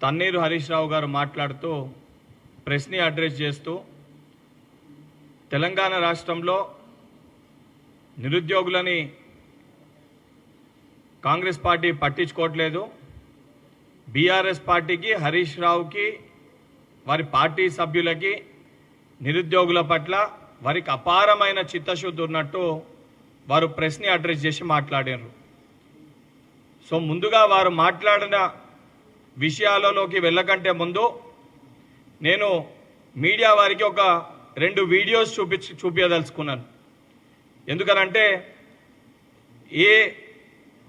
తన్నీరు హరీష్ రావు గారు మాట్లాడుతూ ప్రెస్ని అడ్రస్ చేస్తూ తెలంగాణ రాష్ట్రంలో నిరుద్యోగులని కాంగ్రెస్ పార్టీ పట్టించుకోవట్లేదు. బీఆర్ఎస్ పార్టీకి హరీష్ రావుకి వారి పార్టీ సభ్యులకి నిరుద్యోగుల పట్ల వారికి అపారమైన చిత్తశుద్ధి ఉన్నట్టు వారు ప్రెస్ని అడ్రస్ చేసి మాట్లాడారు. సో ముందుగా వారు మాట్లాడిన విషయాలలోకి వెళ్ళకంటే ముందు నేను మీడియా వారికి ఒక రెండు వీడియోస్ చూపి చూపించదలుచుకున్నాను ఎందుకనంటే ఏ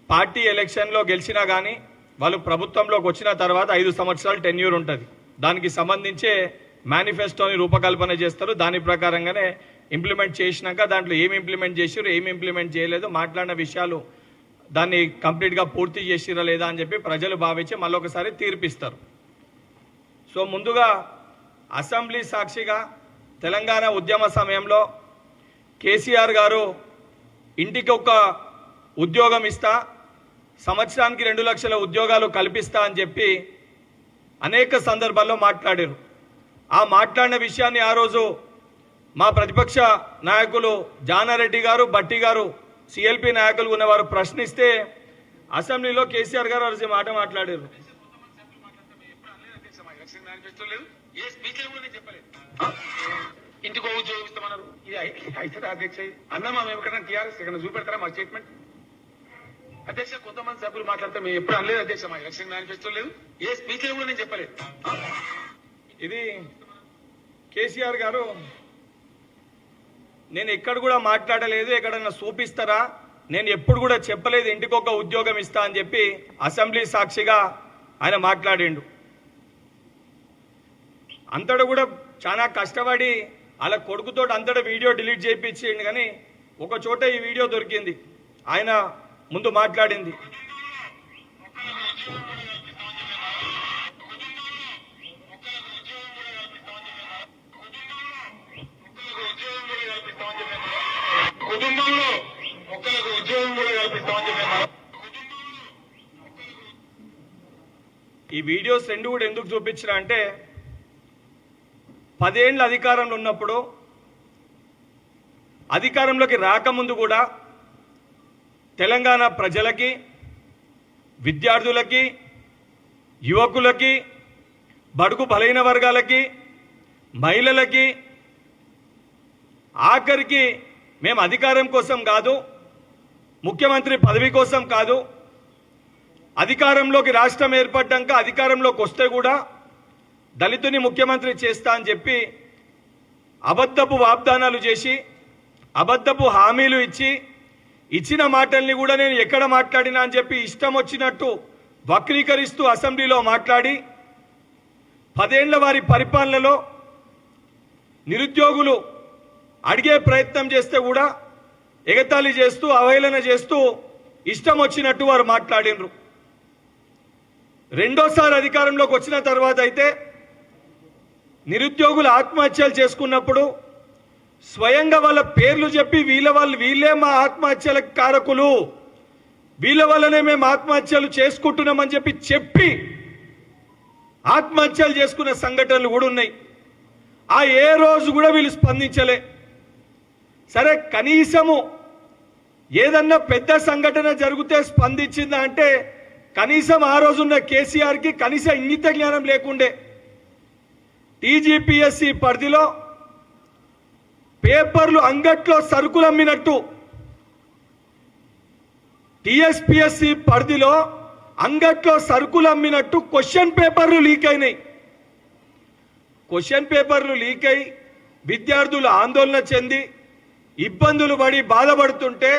పార్టీ ఎలక్షన్లో గెలిచినా కానీ వాళ్ళు ప్రభుత్వంలోకి వచ్చిన తర్వాత ఐదు సంవత్సరాలు టెన్యూర్ ఉంటుంది. దానికి సంబంధించే మేనిఫెస్టోని రూపకల్పన చేస్తారు. దాని ప్రకారంగానే ఇంప్లిమెంట్ చేసినాక దాంట్లో ఏమి ఇంప్లిమెంట్ చేసారు ఏమి ఇంప్లిమెంట్ చేయలేదు మాట్లాడిన విషయాలు దాన్ని కంప్లీట్గా పూర్తి చేసిరా లేదా అని చెప్పి ప్రజలు భావించి మళ్ళొకసారి తీర్పిస్తారు. సో ముందుగా అసెంబ్లీ సాక్షిగా తెలంగాణ ఉద్యమ సమయంలో కేసీఆర్ గారు ఇంటికి ఒక ఉద్యోగం ఇస్తా సంవత్సరానికి రెండు లక్షల ఉద్యోగాలు కల్పిస్తా అని చెప్పి అనేక సందర్భాల్లో మాట్లాడారు. ఆ మాట్లాడిన విషయాన్ని ఆ రోజు మా ప్రతిపక్ష నాయకులు జానారెడ్డి గారు బట్టి గారు సిఎల్పి నాయకులు ఉన్నవారు ప్రశ్నిస్తే అసెంబ్లీలో కేసీఆర్ గారు ఈ మాట మాట్లాడారు. ఇంటికో ఉద్యోగం ఇస్తామన్నారు. ఇది అయితే అధ్యక్ష అన్న మేము ఎక్కడైనా టీఆర్ఎస్ ఇక్కడ చూపెడతారా మా స్టేట్మెంట్? అధ్యక్ష కొంతమంది సభ్యులు మాట్లాడితే మేము ఎప్పుడు అనలేదు అధ్యక్ష మా ఎలక్షన్ మేనిఫెస్టో లేదు ఏ స్పీచ్ కూడా నేను చెప్పలేదు. ఇది కేసీఆర్ గారు నేను ఎక్కడ కూడా మాట్లాడలేదు ఎక్కడన్నా చూపిస్తారా నేను ఎప్పుడు కూడా చెప్పలేదు ఇంటికొక ఉద్యోగం ఇస్తా అని చెప్పి అసెంబ్లీ సాక్షిగా ఆయన మాట్లాడిండు. అంతటా కూడా చాలా కష్టపడి అలా కొడుకుతో అంతటా వీడియో డిలీట్ చేయించిండు కానీ ఒక చోట ఈ వీడియో దొరికింది. ఆయన ముందు మాట్లాడింది కుటుంబంలో ఒక్కరికి ఉద్యోగం కూడా కల్పిస్తామని చెప్పారు ఈ వీడియోస్ రెండు కూడా ఎందుకు చూపించిన అంటే పదేండ్ల అధికారంలో ఉన్నప్పుడు అధికారంలోకి రాకముందు కూడా తెలంగాణ ప్రజలకి విద్యార్థులకి యువకులకి బడుగు బలైన వర్గాలకి మహిళలకి ఆఖరికి మేము అధికారం కోసం కాదు ముఖ్యమంత్రి పదవి కోసం కాదు అధికారంలోకి రాష్ట్రం ఏర్పడ్డాక అధికారంలోకి వస్తే కూడా దళితుని ముఖ్యమంత్రి చేస్తా అని చెప్పి అబద్ధపు వాగ్దానాలు చేసి అబద్ధపు హామీలు ఇచ్చి ఇచ్చిన మాటల్ని కూడా నేను ఎక్కడ మాట్లాడినా అని చెప్పి ఇష్టం వచ్చినట్టు వక్రీకరిస్తూ అసెంబ్లీలో మాట్లాడి పదేళ్ళ వారి పరిపాలనలో నిరుద్యోగులు అడిగే ప్రయత్నం చేస్తే కూడా ఎగతాళి చేస్తూ అవహేళన చేస్తూ ఇష్టం వచ్చినట్టు వారు మాట్లాడినరు. రెండోసారి అధికారంలోకి వచ్చిన తర్వాత అయితే నిరుద్యోగులు ఆత్మహత్యలు చేసుకున్నప్పుడు స్వయంగా వాళ్ళ పేర్లు చెప్పి వీళ్ళ వాళ్ళు వీళ్ళే మా ఆత్మహత్యల కారకులు. వీళ్ళ వల్లనే మేము ఆత్మహత్యలు చేసుకుంటున్నామని చెప్పి చెప్పి ఆత్మహత్యలు చేసుకున్న సంఘటనలు కూడా ఉన్నాయి. ఆ ఏ రోజు కూడా వీళ్ళు స్పందించలే. సరే కనీసము ఏదన్నా పెద్ద సంఘటన జరిగితే స్పందించిందా అంటే కనీసం ఆ రోజున్న కేసీఆర్కి కనీస ఇంగిత జ్ఞానం లేకుండే టీజీపీఎస్సి పరిధిలో పేపర్లు అంగట్లో సరుకులు అమ్మినట్టు టీఎస్పీఎస్సి పరిధిలో అంగట్లో సరుకులు అమ్మినట్టు క్వశ్చన్ పేపర్లు లీక్ అయినాయి క్వశ్చన్ పేపర్లు లీక్ అయి విద్యార్థులు ఆందోళన చెంది ఇబ్బందులు పడి బాధపడుతుంటే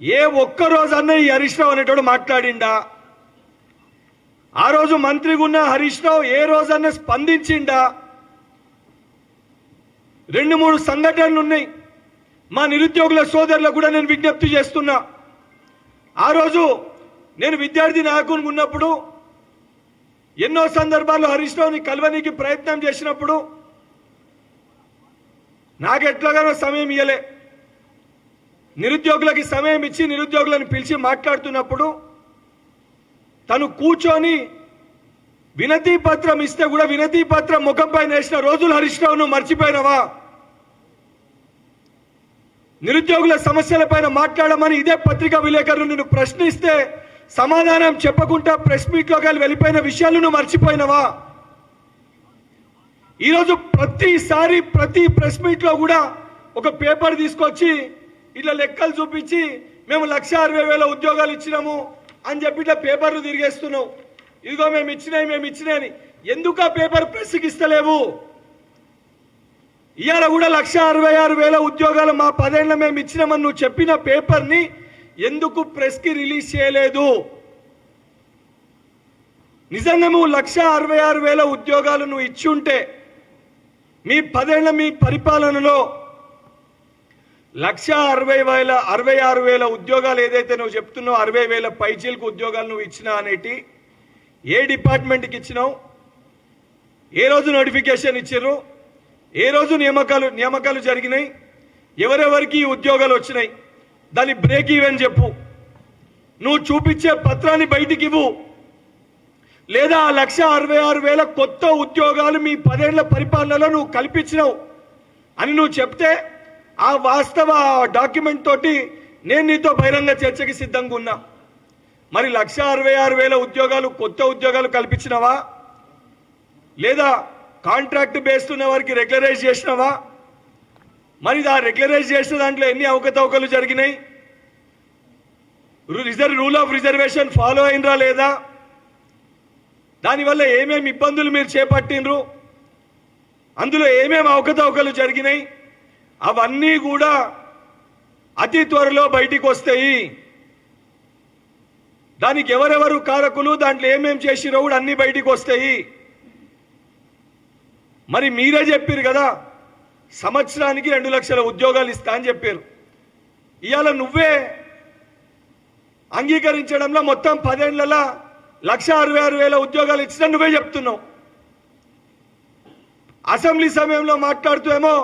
ఏ ఒక్కరోజన్నా ఈ హరీష్ రావు అనేటోడు మాట్లాడిండా? ఆ రోజు మంత్రిగా ఉన్న హరీష్ రావు ఏ రోజన్నా స్పందించిండా? రెండు మూడు సంఘటనలు ఉన్నాయి మా నిరుద్యోగుల సోదరులకు కూడా నేను విజ్ఞప్తి చేస్తున్నా. ఆ రోజు నేను విద్యార్థి నాయకుని ఉన్నప్పుడు ఎన్నో సందర్భాల్లో హరీష్ రావుని కలవనీకి ప్రయత్నం చేసినప్పుడు నాకు ఎట్లాగానో సమయం ఇయ్యలే. నిరుద్యోగులకి సమయం ఇచ్చి నిరుద్యోగులను పిలిచి మాట్లాడుతున్నప్పుడు తను కూర్చొని వినతి పత్రం ఇస్తే కూడా వినతి పత్రం ముఖం పైన వేసిన రోజులు హరీష్ రావును మర్చిపోయినవా? నిరుద్యోగుల సమస్యల పైన మాట్లాడమని ఇదే పత్రికా విలేకరులు నిన్ను ప్రశ్నిస్తే సమాధానం చెప్పకుండా ప్రెస్ మీట్లోకి వెళ్ళి వెళ్ళిపోయిన విషయాలు నువ్వు మర్చిపోయినవా? ఈరోజు ప్రతిసారి ప్రతి ప్రెస్ మీట్లో కూడా ఒక పేపర్ తీసుకొచ్చి ఇట్లా లెక్కలు చూపించి మేము లక్ష అరవై వేల ఉద్యోగాలు ఇచ్చినాము. అని చెప్పి ఇట్లా పేపర్లు తిరిగేస్తున్నావు. ఇదిగో మేము ఇచ్చినాయి మేము ఇచ్చినాయని ఎందుకు ఆ పేపర్ ప్రెస్కి ఇస్తలేవు? ఇవాళ కూడా లక్ష అరవై ఆరు వేల ఉద్యోగాలు మా పదేళ్ళ మేము ఇచ్చినామని నువ్వు చెప్పిన పేపర్ని ఎందుకు ప్రెస్కి రిలీజ్ చేయలేదు? నిజంగా నువ్వు లక్ష అరవై ఆరు వేల ఉద్యోగాలు నువ్వు ఇచ్చి ఉంటే మీ పదేళ్ళ మీ పరిపాలనలో లక్ష అరవై వేల అరవై ఆరు వేల ఉద్యోగాలు ఏదైతే నువ్వు చెప్తున్నావు అరవై వేల పైచీలకు ఉద్యోగాలు నువ్వు ఇచ్చినా అనేటి ఏ డిపార్ట్మెంట్కి ఇచ్చినావు? ఏ రోజు నోటిఫికేషన్ ఇచ్చారు ఏ రోజు నియామకాలు నియామకాలు జరిగినాయి? ఎవరెవరికి ఉద్యోగాలు వచ్చినాయి? దాని బ్రేక్ ఈవెన్ చెప్పు. నువ్వు చూపించే పత్రాన్ని బయటికి ఇవ్వు. లేదా ఆ లక్ష అరవై ఆరు వేల కొత్త ఉద్యోగాలు మీ పదేళ్ళ పరిపాలనలో నువ్వు కల్పించినావు అని నువ్వు చెప్తే ఆ వాస్తవ డాక్యుమెంట్ తోటి నేను నీతో బహిరంగ చర్చకి సిద్ధంగా ఉన్నా. మరి లక్ష అరవై ఆరు వేల ఉద్యోగాలు కొత్త ఉద్యోగాలు కల్పించినవా? లేదా కాంట్రాక్ట్ బేస్డ్ ఉన్న వారికి రెగ్యులరైజ్ చేసినవా? మరి ఆ రెగ్యులరైజ్ చేసిన దాంట్లో ఎన్ని అవకతవకలు జరిగినాయి? Reserve rule of reservation follow అయినరా లేదా? దానివల్ల ఏమేమి ఇబ్బందులు మీరు చేపట్టినరు అందులో ఏమేమి అవకతవకలు జరిగినాయి? అవన్నీ కూడా అతి త్వరలో బయటికి వస్తాయి. దానికి ఎవరెవరు కారకులు దాంట్లో ఏమేం చేసిరో కూడా అన్ని బయటికి వస్తాయి. మరి మీరే చెప్పారు కదా సంవత్సరానికి రెండు లక్షల ఉద్యోగాలు ఇస్తా అని చెప్పారు ఇవాళ నువ్వే అంగీకరించడంలో మొత్తం పదేళ్ళలో లక్ష అరవై ఆరు వేల ఉద్యోగాలు ఇచ్చిన నువ్వే చెప్తున్నావు. అసెంబ్లీ సమయంలో మాట్లాడుతూ ఏమో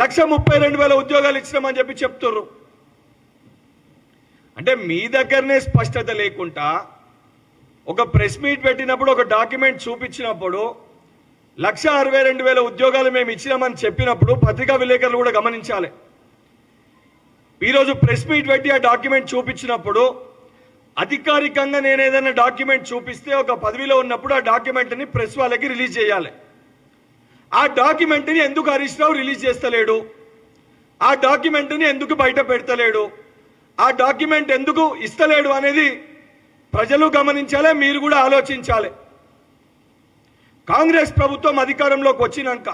లక్ష ముప్పై రెండు వేల ఉద్యోగాలు ఇచ్చినామని చెప్పి చెప్తుర్రు. అంటే మీ దగ్గరనే స్పష్టత లేకుండా ఒక ప్రెస్ మీట్ పెట్టినప్పుడు ఒక డాక్యుమెంట్ చూపించినప్పుడు లక్ష అరవై రెండు వేల ఉద్యోగాలు మేము ఇచ్చినామని చెప్పినప్పుడు పత్రికా విలేకరులు కూడా గమనించాలి. ఈరోజు ప్రెస్ మీట్ పెట్టి ఆ డాక్యుమెంట్ చూపించినప్పుడు అధికారికంగా నేను ఏదైనా డాక్యుమెంట్ చూపిస్తే ఒక పదవిలో ఉన్నప్పుడు ఆ డాక్యుమెంట్ని ప్రెస్ వాళ్ళకి రిలీజ్ చేయాలి. ఆ డాక్యుమెంట్ని ఎందుకు హరీష్ రావు రిలీజ్ చేస్తలేడు? ఆ డాక్యుమెంట్ని ఎందుకు బయట పెడతలేడు? ఆ డాక్యుమెంట్ ఎందుకు ఇస్తలేడు అనేది ప్రజలు గమనించాలి మీరు కూడా ఆలోచించాలి. కాంగ్రెస్ ప్రభుత్వం అధికారంలోకి వచ్చినాక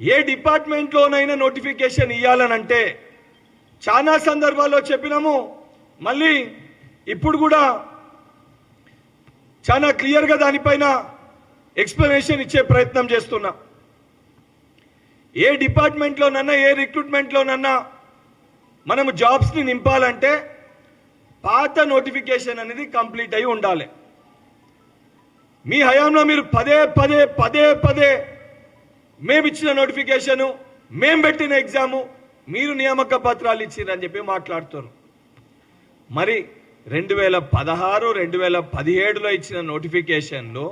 ఏ డిపార్ట్మెంట్లోనైనా నోటిఫికేషన్ ఇవ్వాలనంటే చాలా సందర్భాల్లో చెప్పినాము. మళ్ళీ ఇప్పుడు కూడా చాలా క్లియర్గా దానిపైన ఎక్స్ప్లెనేషన్ ఇచ్చే ప్రయత్నం చేస్తున్నా. ఏ డిపార్ట్మెంట్లోనన్నా ఏ రిక్రూట్మెంట్లోనన్నా మనము జాబ్స్ని నింపాలంటే పాత నోటిఫికేషన్ అనేది కంప్లీట్ అయి ఉండాలి. మీ హయాంలో మీరు పదే పదే పదే పదే మేము ఇచ్చిన నోటిఫికేషను మేము పెట్టిన ఎగ్జాము మీరు నియామక పత్రాలు ఇచ్చిరని చెప్పి మాట్లాడుతారు మరి రెండు వేల పదహారు రెండు వేల పదిహేడులో ఇచ్చిన నోటిఫికేషన్లో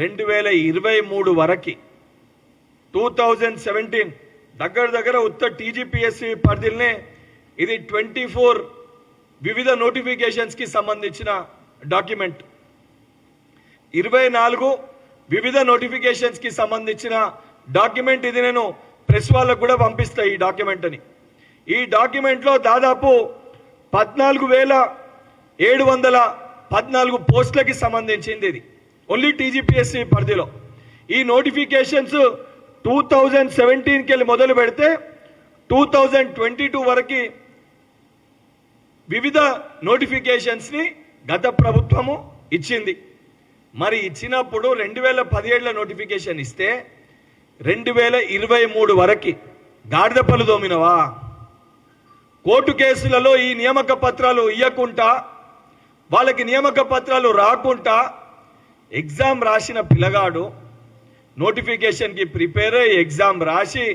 రెండు వేల ఇరవై మూడు వరకు. టూ థౌజండ్ సెవెంటీన్ దగ్గర దగ్గర ఉత్త టీజీపీఎస్సీ పరిధిలోనే ఇది ట్వంటీ ఫోర్ వివిధ నోటిఫికేషన్స్కి సంబంధించిన డాక్యుమెంట్. ఇరవై నాలుగు వివిధ నోటిఫికేషన్స్కి సంబంధించిన డాక్యుమెంట్ ఇది నేను ప్రెస్ వాళ్ళకు కూడా పంపిస్తా ఈ డాక్యుమెంట్ని. ఈ డాక్యుమెంట్లో దాదాపు పద్నాలుగు వేల ఏడు వందల పద్నాలుగు పోస్టులకి సంబంధించింది ఇది. ఓన్లీ టీజీపీఎస్సీ పరిధిలో. ఈ నోటిఫికేషన్స్ టూ థౌజండ్ సెవెంటీన్కి వెళ్ళి మొదలు పెడితే టూ థౌజండ్ ట్వంటీ టూ వరకు వివిధ నోటిఫికేషన్స్ని గత ప్రభుత్వము ఇచ్చింది. మరి ఇచ్చినప్పుడు రెండు వేల పదిహేడులో నోటిఫికేషన్ ఇస్తే రెండు వేల ఇరవై మూడు వరకు గాడిద పలు దోమినవా? కోర్టు కేసులలో ఈ నియామక పత్రాలు ఇయ్యకుండా వాళ్ళకి నియామక పత్రాలు రాకుండా ఎగ్జామ్ రాసిన పిల్లగాడు నోటిఫికేషన్కి ప్రిపేర్ అయ్యి ఎగ్జామ్ రాసి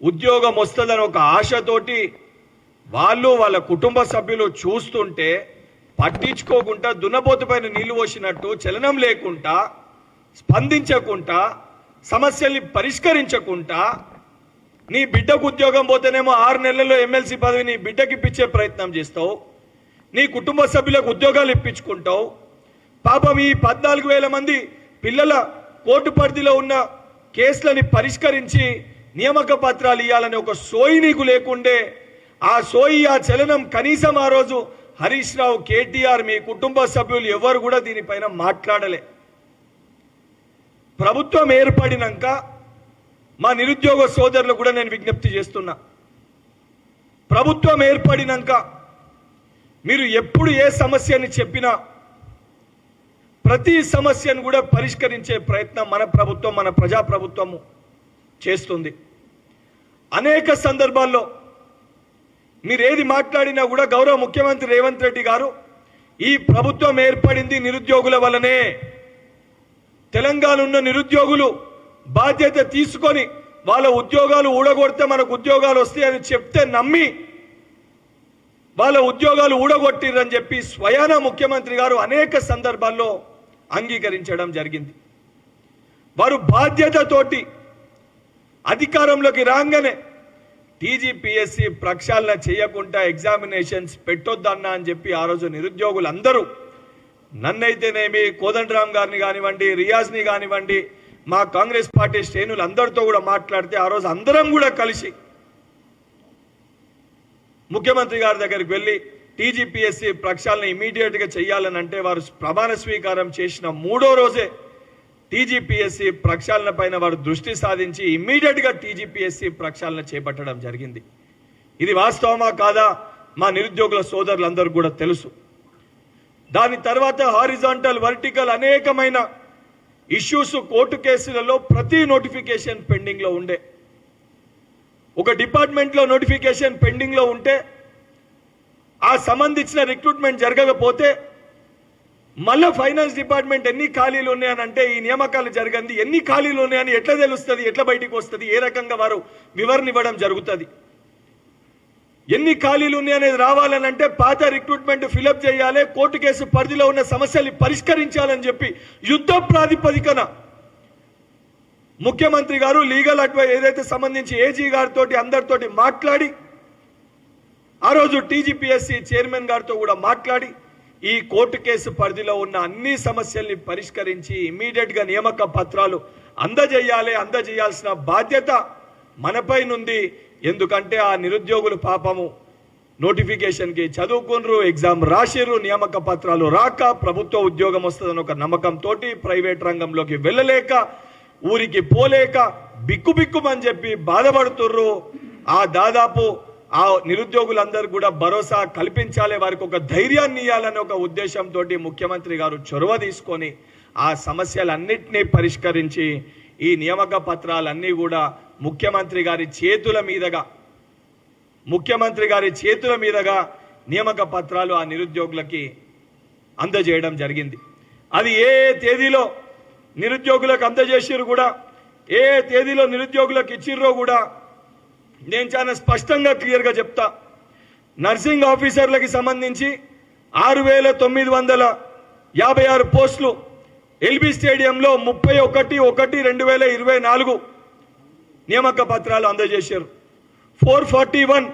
ఉద్యోగం వస్తుందని ఒక ఆశతోటి వాళ్ళు వాళ్ళ కుటుంబ సభ్యులు చూస్తుంటే పట్టించుకోకుండా దున్నపోతుపైన నీళ్ళు పోసినట్టు చలనం లేకుండా స్పందించకుండా సమస్యల్ని పరిష్కరించకుండా నీ బిడ్డకు ఉద్యోగం పోతేనేమో ఆరు నెలల్లో ఎమ్మెల్సీ పదవి నీ బిడ్డకి ఇప్పించే ప్రయత్నం చేస్తావు. నీ కుటుంబ సభ్యులకు ఉద్యోగాలు ఇప్పించుకుంటావు. పాపం ఈ పద్నాలుగు వేల మంది పిల్లల కోర్టు పరిధిలో ఉన్న కేసులని పరిష్కరించి నియామక పత్రాలు ఇవ్వాలని ఒక సోయి నీకు లేకుండే ఆ సోయి ఆ చలనం కనీసం ఆ రోజు హరీష్ రావు కేటీఆర్ మీ కుటుంబ సభ్యులు ఎవరు కూడా దీనిపైన మాట్లాడలే. ప్రభుత్వం ఏర్పడినాక మా నిరుద్యోగ సోదరులు కూడా నేను విజ్ఞప్తి చేస్తున్నా. ప్రభుత్వం ఏర్పడినాక మీరు ఎప్పుడు ఏ సమస్యని చెప్పినా ప్రతి సమస్యను కూడా పరిష్కరించే ప్రయత్నం మన ప్రభుత్వం మన ప్రజాప్రభుత్వము చేస్తుంది. అనేక సందర్భాల్లో మీరు ఏది మాట్లాడినా కూడా గౌరవ ముఖ్యమంత్రి రేవంత్ రెడ్డి గారు ఈ ప్రభుత్వం ఏర్పడింది నిరుద్యోగుల వల్లనే. తెలంగాణ ఉన్న నిరుద్యోగులు బాధ్యత తీసుకొని వాళ్ళ ఉద్యోగాలు ఊడగొడితే మనకు ఉద్యోగాలు వస్తాయని చెప్తే నమ్మి వాళ్ళ ఉద్యోగాలు ఊడగొట్టిరని చెప్పి స్వయాన ముఖ్యమంత్రి గారు అనేక సందర్భాల్లో అంగీకరించడం జరిగింది. వారు బాధ్యతతోటి అధికారంలోకి రాగానే టీజీపీఎస్సీ ప్రక్షాళన చేయకుండా ఎగ్జామినేషన్స్ పెట్టొద్దన్నా అని చెప్పి ఆ రోజు నిరుద్యోగులు అందరూ నన్నైతేనేమి కోదండరామ్ గారిని కానివ్వండి రియాజ్ని కానివ్వండి మా కాంగ్రెస్ పార్టీ శ్రేణులు అందరితో కూడా మాట్లాడితే ఆ రోజు అందరం కూడా కలిసి ముఖ్యమంత్రి గారి దగ్గరికి వెళ్ళి టీజీపీఎస్సీ ప్రక్షాళన ఇమీడియట్గా చేయాలని అంటే వారు ప్రమాణ స్వీకారం చేసిన మూడో రోజే టీజీపీఎస్సీ ప్రక్షాళన పైన వారు దృష్టి సాధించి ఇమ్మీడియట్గా టీజీపీఎస్సీ ప్రక్షాళన చేపట్టడం జరిగింది. ఇది వాస్తవమా కాదా మా నిరుద్యోగుల సోదరులందరూ కూడా తెలుసు. దాని తర్వాత హారిజాంటల్ వర్టికల్ అనేకమైన ఇష్యూస్ కోర్టు కేసులలో ప్రతి నోటిఫికేషన్ పెండింగ్లో ఉండే. ఒక డిపార్ట్మెంట్లో నోటిఫికేషన్ పెండింగ్లో ఉంటే ఆ సంబంధించిన రిక్రూట్మెంట్ జరగకపోతే మళ్ళా ఫైనాన్స్ డిపార్ట్మెంట్ ఎన్ని ఖాళీలు ఉన్నాయని అంటే ఈ నియామకాలు జరగంది. ఎన్ని ఖాళీలు ఉన్నాయని ఎట్లా తెలుస్తుంది? ఎట్లా బయటికి వస్తుంది? ఏ రకంగా వారు వివరణ ఇవ్వడం జరుగుతుంది? ఎన్ని ఖాళీలు ఉన్నాయనేది రావాలని అంటే పాత రిక్రూట్మెంట్ ఫిలప్ చేయాలి కోర్టు కేసు పరిధిలో ఉన్న సమస్యల్ని పరిష్కరించాలని చెప్పి యుద్ధ ప్రాతిపదికన ముఖ్యమంత్రి గారు లీగల్ అడ్వైజ్ ఏదైతే సంబంధించి ఏజీ గారితో అందరితోటి మాట్లాడి ఆ రోజు టీజీపీఎస్సీ చైర్మన్ గారితో కూడా మాట్లాడి ఈ కోర్టు కేసు పరిధిలో ఉన్న అన్ని సమస్యల్ని పరిష్కరించి ఇమీడియట్గా నియామక పత్రాలు అందజేయాలి అందజేయాల్సిన బాధ్యత మనపై నుండి ఎందుకంటే ఆ నిరుద్యోగులు పాపము. నోటిఫికేషన్కి చదువుకున్నారు ఎగ్జామ్ రాసిర్రు నియామక పత్రాలు రాక ప్రభుత్వ ఉద్యోగం వస్తుందని ఒక నమ్మకంతో ప్రైవేట్ రంగంలోకి వెళ్ళలేక ఊరికి పోలేక బిక్కుబిక్కుమని చెప్పి బాధపడుతుర్రు. ఆ దాదాపు ఆ నిరుద్యోగులందరూ కూడా భరోసా కల్పించాలి వారికి ఒక ధైర్యాన్ని ఇవ్వాలనే ఒక ఉద్దేశంతో ముఖ్యమంత్రి గారు చొరవ తీసుకొని ఆ సమస్యలన్నింటినీ పరిష్కరించి ఈ నియామక పత్రాలన్నీ కూడా ముఖ్యమంత్రి గారి చేతుల మీదుగా ముఖ్యమంత్రి గారి చేతుల మీదుగా నియామక పత్రాలు ఆ నిరుద్యోగులకి అందజేయడం జరిగింది. అది ఏ తేదీలో నిరుద్యోగులకు అందజేసిర్రు కూడా ఏ తేదీలో నిరుద్యోగులకు ఇచ్చిర్రో కూడా నేను చాలా స్పష్టంగా క్లియర్గా చెప్తా. నర్సింగ్ ఆఫీసర్లకి సంబంధించి ఆరు వేల తొమ్మిది వందల యాభై ఆరు పోస్టులు ఎల్బీ స్టేడియంలో ముప్పై ఒకటి ఒకటి రెండు వేల ఇరవై నాలుగు నియామక పత్రాలు అందజేశారు. ఫోర్ ఫార్టీ వన్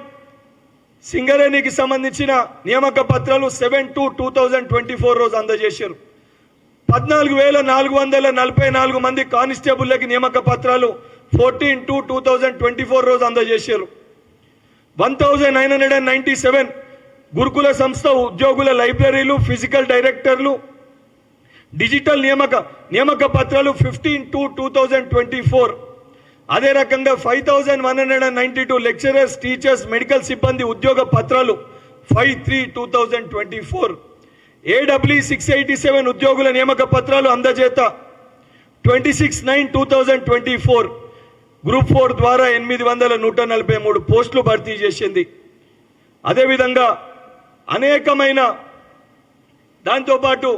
సింగరేణికి సంబంధించిన నియామక పత్రాలు seven two two thousand twenty four రోజు అందజేశారు. పద్నాలుగు వేల నాలుగు వందల నలభై నాలుగు మంది కానిస్టేబుల్లకి నియామక పత్రాలు fourteen two two thousand twenty four రోజు అందజేశారు. One thousand nine hundred and ninety seven గురుకుల సంస్థ ఉద్యోగుల లైబ్రరీలు ఫిజికల్ డైరెక్టర్లు డిజిటల్ నియామక నియామక పత్రాలు fifteen two two thousand twenty four అదే రకంగా five thousand one hundred and ninety two lecturers teachers medical సిబ్బంది ఉద్యోగ పత్రాలు five three two thousand twenty four AW six eighty seven ఉద్యోగుల నియామక పత్రాలు అందజేత twenty six nine two thousand twenty four group four ద్వారా ఎనిమిది వందల నూట నలభై మూడు పోస్టులు భర్తీ చేసింది. అదేవిధంగా అనేకమైన దాంతోపాటు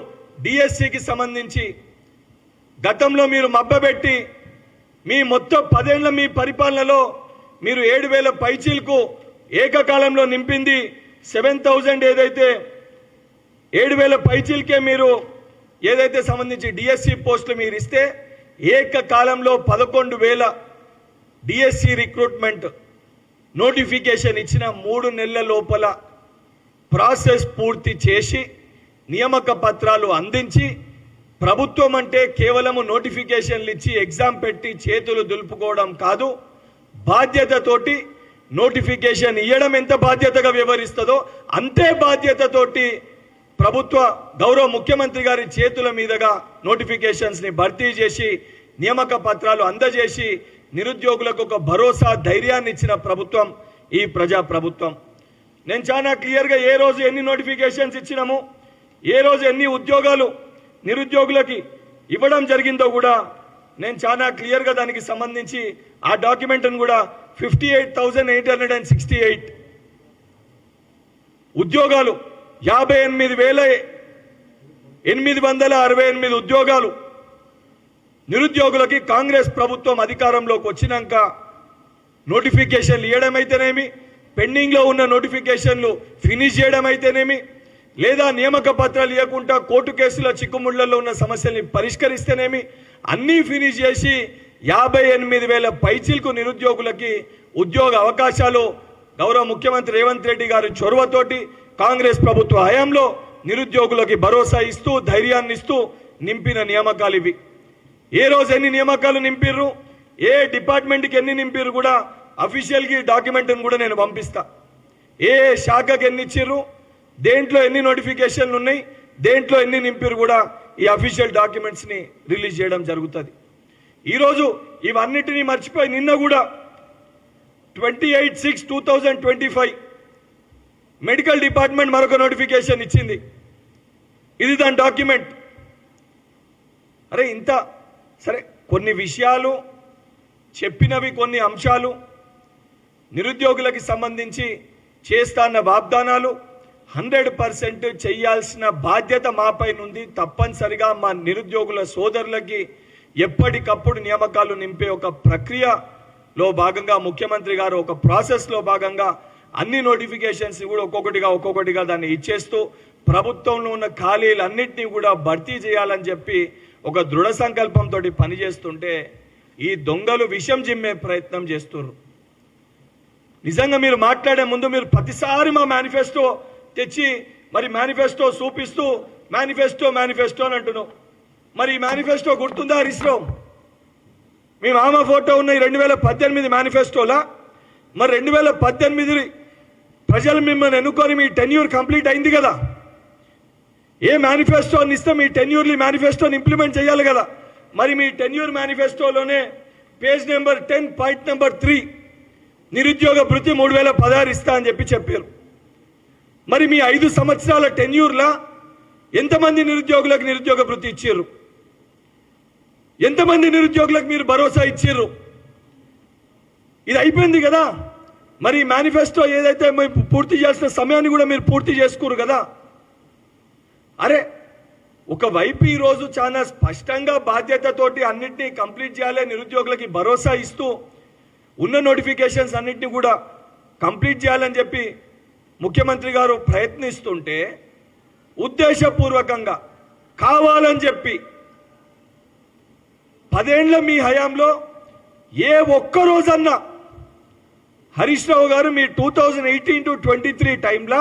డిఎస్సికి సంబంధించి గతంలో మీరు మబ్బబెట్టి మీ మొత్తం పదేళ్ళ మీ పరిపాలనలో మీరు ఏడు వేల పైచీలకు ఏకకాలంలో నింపింది సెవెన్ థౌజండ్ ఏదైతే ఏడు వేల పైచీలకే మీరు ఏదైతే సంబంధించి డిఎస్సి పోస్టులు మీరు ఇస్తే ఏకకాలంలో పదకొండు వేల డిఎస్సి రిక్రూట్మెంట్ నోటిఫికేషన్ ఇచ్చిన మూడు నెలల లోపల ప్రాసెస్ పూర్తి చేసి నియామక పత్రాలు అందించి ప్రభుత్వం అంటే కేవలము నోటిఫికేషన్లు ఇచ్చి ఎగ్జామ్ పెట్టి చేతులు దులుపుకోవడం కాదు బాధ్యతతోటి నోటిఫికేషన్ ఇవ్వడం ఎంత బాధ్యతగా వ్యవహరిస్తుందో అంతే బాధ్యతతోటి ప్రభుత్వ గౌరవ ముఖ్యమంత్రి గారి చేతుల మీదుగా నోటిఫికేషన్స్ని భర్తీ చేసి నియామక పత్రాలు అందజేసి నిరుద్యోగులకు ఒక భరోసా ధైర్యాన్ని ఇచ్చిన ప్రభుత్వం ఈ ప్రజా ప్రభుత్వం. నేను చాలా క్లియర్గా ఏ రోజు ఎన్ని నోటిఫికేషన్స్ ఇచ్చినాము ఏ రోజు ఎన్ని ఉద్యోగాలు నిరుద్యోగులకి ఇవ్వడం జరిగిందో కూడా నేను చాలా క్లియర్గా దానికి సంబంధించి ఆ డాక్యుమెంట్ను కూడా fifty eight thousand eight hundred and sixty eight ఉద్యోగాలు యాభై ఎనిమిది వేల ఎనిమిది వందల అరవై ఎనిమిది ఉద్యోగాలు నిరుద్యోగులకి కాంగ్రెస్ ప్రభుత్వం అధికారంలోకి వచ్చినాక నోటిఫికేషన్లు ఇవ్వడమైతేనేమి పెండింగ్లో ఉన్న నోటిఫికేషన్లు ఫినిష్ చేయడమైతేనేమి లేదా నియామక పత్రాలు ఇవ్వకుండా కోర్టు కేసుల చిక్కుముళ్ళలో ఉన్న సమస్యల్ని పరిష్కరిస్తేనేమి అన్నీ ఫినిష్ చేసి యాభై ఎనిమిది వేల పైచీలకు నిరుద్యోగులకి ఉద్యోగ అవకాశాలు గౌరవ ముఖ్యమంత్రి రేవంత్ రెడ్డి గారి చొరవతోటి కాంగ్రెస్ ప్రభుత్వ హయాంలో నిరుద్యోగులకి భరోసా ఇస్తూ ధైర్యాన్ని ఇస్తూ నింపిన నియామకాలు ఇవి. ఏ రోజు ఎన్ని నియామకాలు నింపిర్రు? ఏ డిపార్ట్మెంట్కి ఎన్ని నింపిర్రు కూడా అఫీషియల్కి డాక్యుమెంట్ని కూడా నేను పంపిస్తా. ఏ శాఖకి ఎన్ని ఇచ్చిర్రు? దేంట్లో ఎన్ని నోటిఫికేషన్లు ఉన్నాయి? దేంట్లో ఎన్ని నింపిరు కూడా ఈ అఫీషియల్ డాక్యుమెంట్స్ని రిలీజ్ చేయడం జరుగుతుంది. ఈరోజు ఇవన్నిటినీ మర్చిపోయి నిన్న కూడా twenty eight six two thousand twenty five medical department మరొక నోటిఫికేషన్ ఇచ్చింది. ఇది దాని డాక్యుమెంట్. అరే ఇంత సరే కొన్ని విషయాలు చెప్పినవి కొన్ని అంశాలు నిరుద్యోగులకి సంబంధించి చేస్తాన్న వాగ్దానాలు హండ్రెడ్ పర్సెంట్ చేయాల్సిన బాధ్యత మాపై నుండి తప్పనిసరిగా మా నిరుద్యోగుల సోదరులకి ఎప్పటికప్పుడు నియామకాలు నింపే ఒక ప్రక్రియలో భాగంగా ముఖ్యమంత్రి గారు ఒక ప్రాసెస్లో భాగంగా అన్ని నోటిఫికేషన్స్ కూడా ఒక్కొక్కటిగా ఒక్కొక్కటిగా దాన్ని ఇచ్చేస్తూ ప్రభుత్వంలో ఉన్న ఖాళీలన్నింటినీ కూడా భర్తీ చేయాలని చెప్పి ఒక దృఢ సంకల్పంతో పనిచేస్తుంటే ఈ దొంగలు విషం జిమ్మే ప్రయత్నం చేస్తున్నారు నిజంగా మీరు మాట్లాడే ముందు మీరు ప్రతిసారి మా మేనిఫెస్టో తెచ్చి మరి మేనిఫెస్టో చూపిస్తూ మేనిఫెస్టో మేనిఫెస్టో అని అంటున్నాం మరి ఈ మేనిఫెస్టో గుర్తుందా హరీష్ మీ మామ ఫోటో ఉన్న రెండు వేల పద్దెనిమిది మేనిఫెస్టోలా మరి రెండు వేల పద్దెనిమిది ప్రజలు మిమ్మల్ని ఎన్నుకొని మీ టెన్యూర్ కంప్లీట్ అయింది కదా? ఏ మేనిఫెస్టోని ఇస్తే మీ టెన్యూర్లీ మేనిఫెస్టోని ఇంప్లిమెంట్ చేయాలి కదా. మరి మీ tenure మేనిఫెస్టోలోనే page number ten point number three నిరుద్యోగ భృతి మూడు వేల పదహారు ఇస్తా అని చెప్పి చెప్పారు. మరి మీ ఐదు సంవత్సరాల టెన్యూర్లా ఎంతమంది నిరుద్యోగులకు నిరుద్యోగ భృతి ఇచ్చారు ఎంతమంది నిరుద్యోగులకు మీరు భరోసా ఇచ్చారు ఇది అయిపోయింది కదా. మరి మేనిఫెస్టో ఏదైతే పూర్తి చేసిన సమయాన్ని కూడా మీరు పూర్తి చేసుకోరు కదా. అరే ఒకవైపు ఈరోజు చాలా స్పష్టంగా బాధ్యతతోటి అన్నింటినీ కంప్లీట్ చేయాలి నిరుద్యోగులకి భరోసా ఇస్తూ ఉన్న నోటిఫికేషన్స్ అన్నింటినీ కూడా కంప్లీట్ చేయాలని చెప్పి ముఖ్యమంత్రి గారు ప్రయత్నిస్తుంటే ఉద్దేశపూర్వకంగా కావాలని చెప్పి పదేండ్ల మీ హయాంలో ఏ ఒక్క రోజన్నా హరీష్ రావు గారు మీ two thousand eighteen to twenty three టైంలో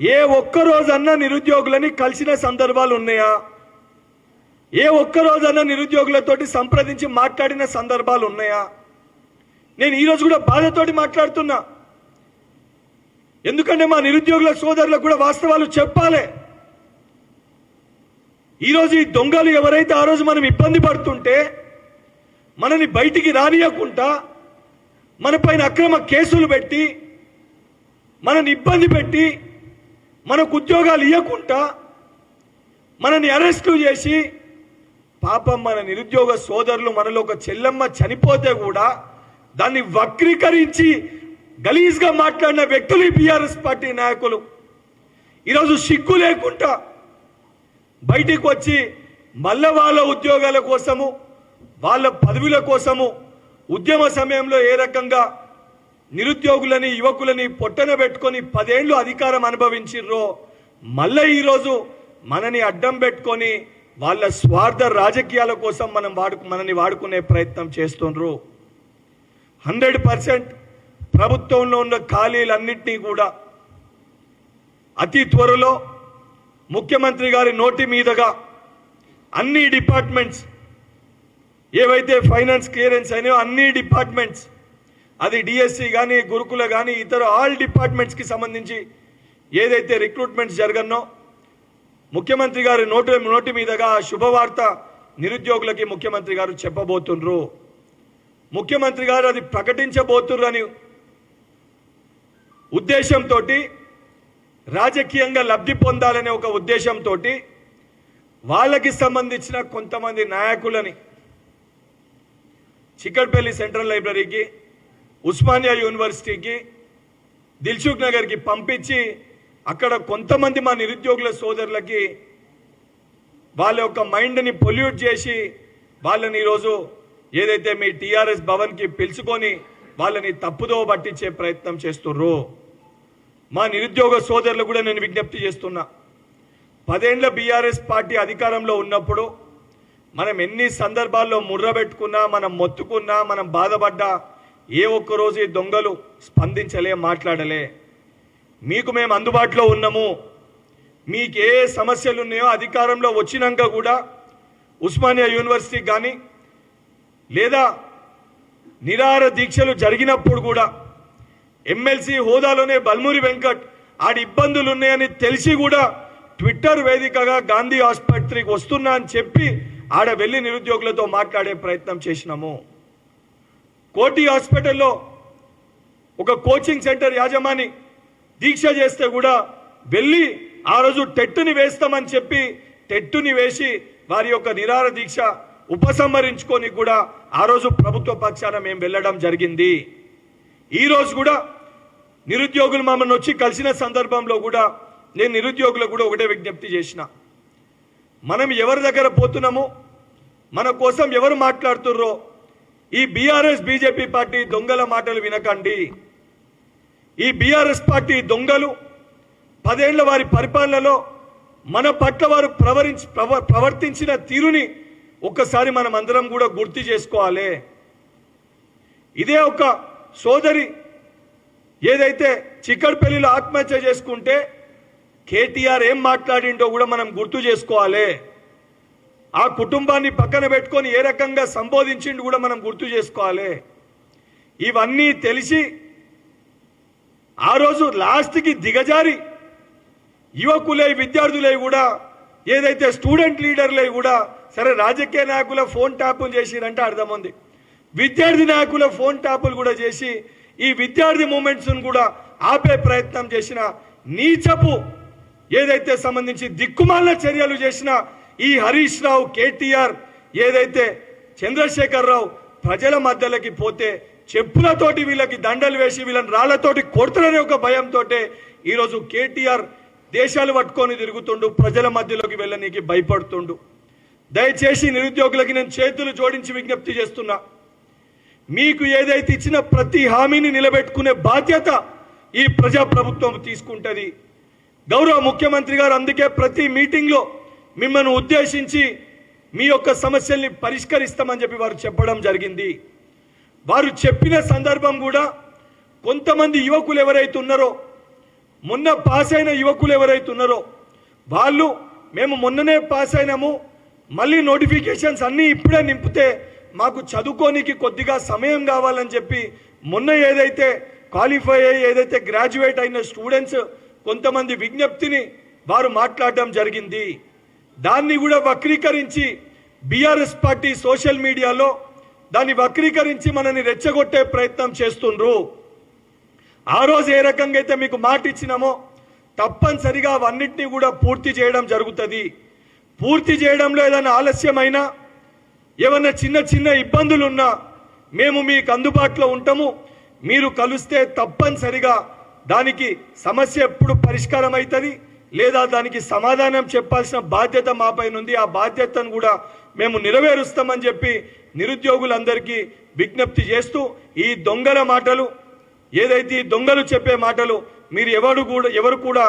ఏ ఒక్కరోజన్నా నిరుద్యోగులని కలిసిన సందర్భాలు ఉన్నాయా? ఏ ఒక్కరోజన్నా నిరుద్యోగులతోటి సంప్రదించి మాట్లాడిన సందర్భాలు ఉన్నాయా? నేను ఈరోజు కూడా బాధతోటి మాట్లాడుతున్నా. ఎందుకంటే మా నిరుద్యోగుల సోదరులకు కూడా వాస్తవాలు చెప్పాలి. ఈరోజు ఈ దొంగలు ఎవరైతే ఆ రోజు మనం ఇబ్బంది పడుతుంటే మనని బయటికి రానియకుండా మన పైన అక్రమ కేసులు పెట్టి మనని ఇబ్బంది పెట్టి మనకు ఉద్యోగాలు ఇవ్వకుండా మనని అరెస్టు చేసి పాపం మన నిరుద్యోగ సోదరులు మనలో ఒక చెల్లెమ్మ చనిపోతే కూడా దాన్ని వక్రీకరించి గలీజ్గా మాట్లాడిన వ్యక్తులు బీఆర్ఎస్ పార్టీ నాయకులు. ఈరోజు సిగ్గు లేకుండా బయటికి వచ్చి మళ్ళా వాళ్ళ ఉద్యోగాల కోసము వాళ్ళ పదవుల కోసము ఉద్యమ సమయంలో ఏ రకంగా నిరుద్యోగులని యువకులని పొట్టన పెట్టుకొని పదేళ్ళు అధికారం అనుభవించిర్రో మళ్ళీ ఈరోజు మనని అడ్డం పెట్టుకొని వాళ్ళ స్వార్థ రాజకీయాల కోసం మనం వాడు మనని వాడుకునే ప్రయత్నం చేస్తుండ్రు. హండ్రెడ్ పర్సెంట్ ప్రభుత్వంలో ఉన్న ఖాళీలన్నింటినీ కూడా అతి త్వరలో ముఖ్యమంత్రి గారి నోటి మీదుగా అన్ని డిపార్ట్మెంట్స్ ఏవైతే ఫైనాన్స్ క్లియరెన్స్ అయినాయో అన్ని డిపార్ట్మెంట్స్ అది డిఎస్సి కానీ గురుకుల కానీ ఇతర ఆల్ డిపార్ట్మెంట్స్కి సంబంధించి ఏదైతే రిక్రూట్మెంట్స్ జరగనో ముఖ్యమంత్రి గారి నోటి నోటి మీదుగా శుభవార్త నిరుద్యోగులకి ముఖ్యమంత్రి గారు చెప్పబోతుండ్రు. ముఖ్యమంత్రి గారు అది ప్రకటించబోతుర్రు అని ఉద్దేశంతో రాజకీయంగా లబ్ధి పొందాలనే ఒక ఉద్దేశంతో వాళ్ళకి సంబంధించిన కొంతమంది నాయకులని చిక్కడపల్లి సెంట్రల్ లైబ్రరీకి ఉస్మానియా యూనివర్సిటీకి దిల్సుఖ్ నగర్కి పంపించి అక్కడ కొంతమంది మా నిరుద్యోగుల సోదరులకి వాళ్ళ యొక్క మైండ్ని పొల్యూట్ చేసి వాళ్ళని ఈరోజు ఏదైతే మీ టీఆర్ఎస్ భవన్కి పిలుచుకొని వాళ్ళని తప్పుదో పట్టించే ప్రయత్నం చేస్తుర్రు మా నిరుద్యోగ సోదరులు కూడా నేను విజ్ఞప్తి చేస్తున్నా. పదేండ్ల బీఆర్ఎస్ పార్టీ అధికారంలో ఉన్నప్పుడు మనం ఎన్ని సందర్భాల్లో ముర్రబెట్టుకున్నా మనం మొత్తుకున్నా మనం బాధపడ్డా ఏ ఒక్క రోజు ఈ దొంగలు స్పందించలే మాట్లాడలే. మీకు మేము అందుబాటులో ఉన్నాము. మీకు ఏ సమస్యలు ఉన్నాయో అధికారంలో వచ్చినాక కూడా ఉస్మానియా యూనివర్సిటీ కానీ లేదా నిరార దీక్షలు జరిగినప్పుడు కూడా ఎమ్మెల్సీ హోదాలోనే బల్మూరి వెంకట్ ఆడి ఇబ్బందులు ఉన్నాయని తెలిసి కూడా ట్విట్టర్ వేదికగా గాంధీ ఆసుపత్రికి వస్తున్నా అని చెప్పి ఆడ వెళ్ళి నిరుద్యోగులతో మాట్లాడే ప్రయత్నం చేసినాము. కోటి హాస్పిటల్లో ఒక కోచింగ్ సెంటర్ యాజమాని దీక్ష చేస్తే కూడా వెళ్ళి ఆ రోజు టెట్టుని వేస్తామని చెప్పి టెట్టుని వేసి వారి యొక్క నిరార దీక్ష ఉపసంహరించుకొని కూడా ఆ రోజు ప్రభుత్వ పక్షాన మేము వెళ్ళడం జరిగింది. ఈరోజు కూడా నిరుద్యోగులు మమ్మల్ని వచ్చి కలిసిన సందర్భంలో కూడా నేను నిరుద్యోగులకు కూడా ఒకటే విజ్ఞప్తి చేసిన. మనం ఎవరి దగ్గర పోతున్నామో మన కోసం ఎవరు మాట్లాడుతుర్రో ఈ బీఆర్ఎస్ బీజేపీ పార్టీ దొంగల మాటలు వినకండి. ఈ బీఆర్ఎస్ పార్టీ దొంగలు పదేళ్ళ వారి పరిపాలనలో మన పట్ల వారు ప్రవరించి ప్రవ- ప్రవర్తించిన తీరుని ఒక్కసారి మనం అందరం కూడా గుర్తు చేసుకోవాలి. ఇదే ఒక సోదరి ఏదైతే చిక్కడపల్లిలో ఆత్మహత్య చేసుకుంటే కేటీఆర్ ఏం మాట్లాడిండో కూడా మనం గుర్తు చేసుకోవాలి. ఆ కుటుంబాన్ని పక్కన పెట్టుకొని ఏ రకంగా సంబోధించిండు కూడా మనం గుర్తు చేసుకోవాలి. ఇవన్నీ తెలిసి ఆ రోజు లాస్ట్కి దిగజారి యువకులై విద్యార్థులై కూడా ఏదైతే స్టూడెంట్ లీడర్లై కూడా సరే రాజకీయ నాయకుల ఫోన్ ట్యాపులు చేసిరంటే ఉంది విద్యార్థి నాయకుల ఫోన్ ట్యాపులు కూడా చేసి ఈ విద్యార్థి మూమెంట్స్ను కూడా ఆపే ప్రయత్నం చేసిన నీచపు ఏదైతే సంబంధించి దిక్కుమాలిన చర్యలు చేసిన ఈ హరీష్ రావు కేటీఆర్ ఏదైతే చంద్రశేఖర్ రావు ప్రజల మధ్యలోకి పోతే చెప్పులతోటి వీళ్ళకి దండలు వేసి వీళ్ళని రాళ్ళతోటి కొడుతున్ననే ఒక భయంతో ఈరోజు కేటీఆర్ దేశాలు పట్టుకొని తిరుగుతుండు ప్రజల మధ్యలోకి వెళ్ళనీకి భయపడుతుండు. దయచేసి నిరుద్యోగులకి నేను చేతులు జోడించి విజ్ఞప్తి చేస్తున్నా. మీకు ఏదైతే ఇచ్చిన ప్రతి హామీని నిలబెట్టుకునే బాధ్యత ఈ ప్రజా ప్రభుత్వం గౌరవ ముఖ్యమంత్రి గారు అందుకే ప్రతి మీటింగ్లో మిమ్మల్ని ఉద్దేశించి మీ యొక్క సమస్యల్ని పరిష్కరిస్తామని చెప్పి వారు చెప్పడం జరిగింది. వారు చెప్పిన సందర్భం కూడా కొంతమంది యువకులు ఎవరైతే ఉన్నారో మొన్న పాస్ అయిన యువకులు ఎవరైతే ఉన్నారో వాళ్ళు మేము మొన్ననే పాస్ అయినాము మళ్ళీ నోటిఫికేషన్స్ అన్నీ ఇప్పుడే నింపితే మాకు చదువుకోనికి కొద్దిగా సమయం కావాలని చెప్పి మొన్న ఏదైతే క్వాలిఫై అయ్యి ఏదైతే గ్రాడ్యుయేట్ అయిన స్టూడెంట్స్ కొంతమంది విజ్ఞప్తిని వారు మాట్లాడడం జరిగింది. దాన్ని కూడా వక్రీకరించి బీఆర్ఎస్ పార్టీ సోషల్ మీడియాలో దాన్ని వక్రీకరించి మనని రెచ్చగొట్టే ప్రయత్నం చేస్తుండ్రు. ఆ రోజు ఏ రకంగా అయితే మీకు మాట ఇచ్చినామో తప్పనిసరిగా అవన్నిటినీ కూడా పూర్తి చేయడం జరుగుతుంది. పూర్తి చేయడంలో ఏదైనా ఆలస్యమైనా ఏమన్నా చిన్న చిన్న ఇబ్బందులు ఉన్నా మేము మీకు అందుబాటులో ఉంటాము. మీరు కలిస్తే తప్పనిసరిగా దానికి సమస్య ఎప్పుడు పరిష్కారం అవుతుంది లేదా దానికి సమాధానం చెప్పాల్సిన బాధ్యత మాపైన ఉంది. ఆ బాధ్యతను కూడా మేము నెరవేరుస్తామని చెప్పి నిరుద్యోగులందరికీ విజ్ఞప్తి చేస్తూ ఈ దొంగల మాటలు ఏదైతే ఈ దొంగలు చెప్పే మాటలు మీరు ఎవరు కూడా ఎవరు కూడా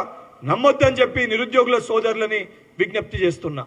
నమ్మొద్దని చెప్పి నిరుద్యోగుల సోదరులని విజ్ఞప్తి చేస్తున్నా.